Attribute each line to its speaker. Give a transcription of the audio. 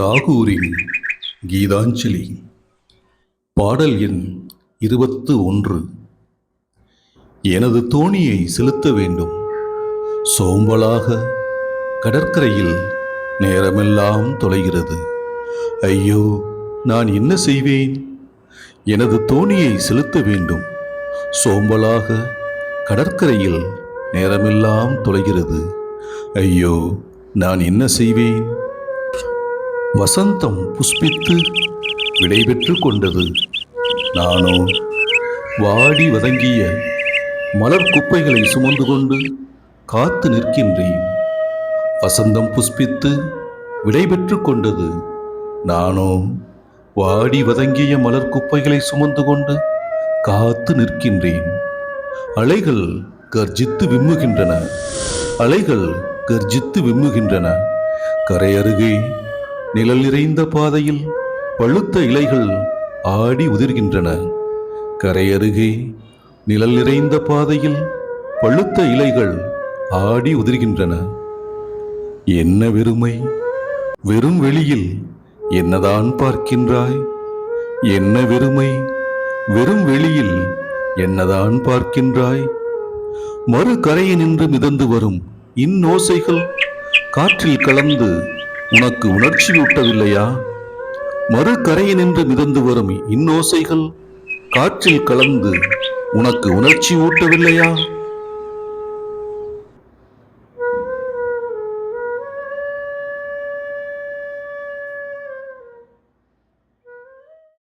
Speaker 1: தாகூரின் கீதாஞ்சலி. பாடல் எண் இருபத்து ஒன்று. எனது தோணியை செலுத்த வேண்டும். சோம்பலாக கடற்கரையில் நேரமெல்லாம் தொலைகிறது. ஐயோ நான் என்ன செய்வேன்? எனது தோணியை செலுத்த வேண்டும். சோம்பலாக கடற்கரையில் நேரமெல்லாம் தொலைகிறது. ஐயோ நான் என்ன செய்வேன்? வசந்தம் புஷ்பித்து விடைபெற்று கொண்டது. நானோ வாடி வதங்கிய மலர் குப்பைகளை சுமந்து கொண்டு காத்து நிற்கின்றேன். வசந்தம் புஷ்பித்து விடைபெற்று கொண்டது. நானோ வாடி வதங்கிய மலர் குப்பைகளை சுமந்து கொண்டு காத்து நிற்கின்றேன். அலைகள் கர்ஜித்து விம்முகின்றன. அலைகள் கர்ஜித்து விம்முகின்றன. கரை அருகே நிழல் நிறைந்த பாதையில் பழுத்த இலைகள் ஆடி உதிர்கின்றன. கரை அருகே நிழல் நிறைந்த பாதையில் பழுத்த இலைகள் ஆடி உதிர்கின்றன. என்ன வெறுமை? வெறும் வெளியில் என்னதான் பார்க்கின்றாய்? என்ன வெறுமை? வெறும் வெளியில் என்னதான் பார்க்கின்றாய்? மறு கரையை நின்று மிதந்து வரும் இன்னோசைகள் காற்றில் கலந்து உனக்கு உணர்ச்சி ஊட்டவில்லையா? மறு கரையை நின்று மிதந்து வரும் இன்னோசைகள் காற்றில் கலந்து உனக்கு உணர்ச்சி ஊட்டவில்லையா?